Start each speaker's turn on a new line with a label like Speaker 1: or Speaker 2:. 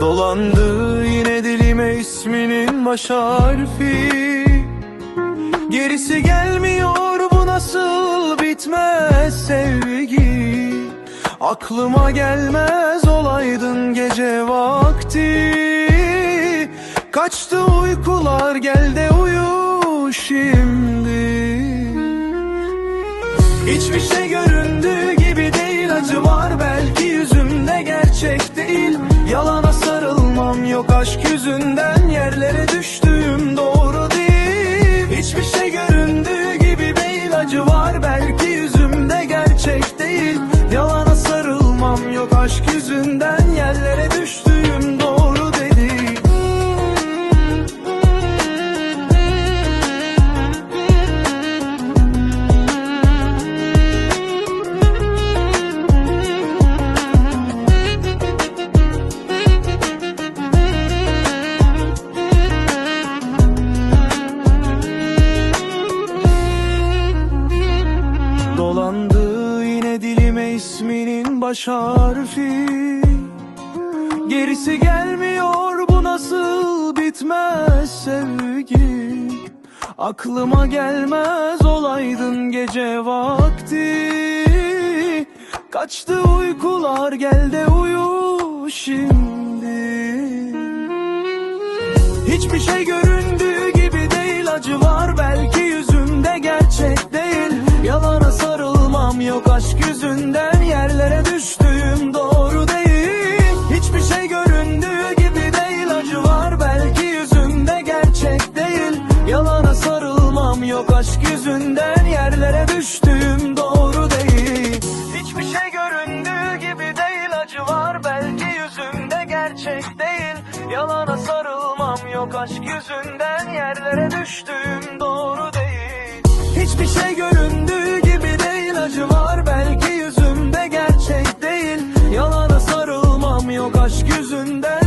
Speaker 1: Dolandı yine dilime isminin baş harfi. Gerisi gelmiyor bu nasıl bitmez sevgi? Aklıma gelmez olaydın gece vakti. Kaçtı uykular gel de uyu şimdi. Hiçbir şey göründüğü gibi değil acı var belki Yalana sarılmam yok aşk yüzünden yerlere düştüğüm doğru değil. Hiçbir şey göründüğü gibi değil acı var belki yüzümde gerçek değil. Yalana sarılmam yok aşk yüzünden yerlere düştüğüm isminin baş harfi. Gerisi gelmiyor bu nasıl bitmez sevgi? Aklıma gelmez olaydın gece vakti. Kaçtı uykular gel de uyu şimdi. Hiçbir şey göründüğü gibi değil acı var belki yüzümde gerçek değil. Yalana sarılmam yok aşk yüzünden Yok aşk yüzünden yerlere düştüğüm doğru değil. Hiçbir şey göründüğü gibi değil acı var belki yüzümde gerçek değil. Yalana sarılmam yok aşk yüzünden yerlere düştüğüm doğru değil. Hiçbir şey göründüğü gibi değil acı var belki yüzümde gerçek değil. Yalana sarılmam yok aşk yüzünden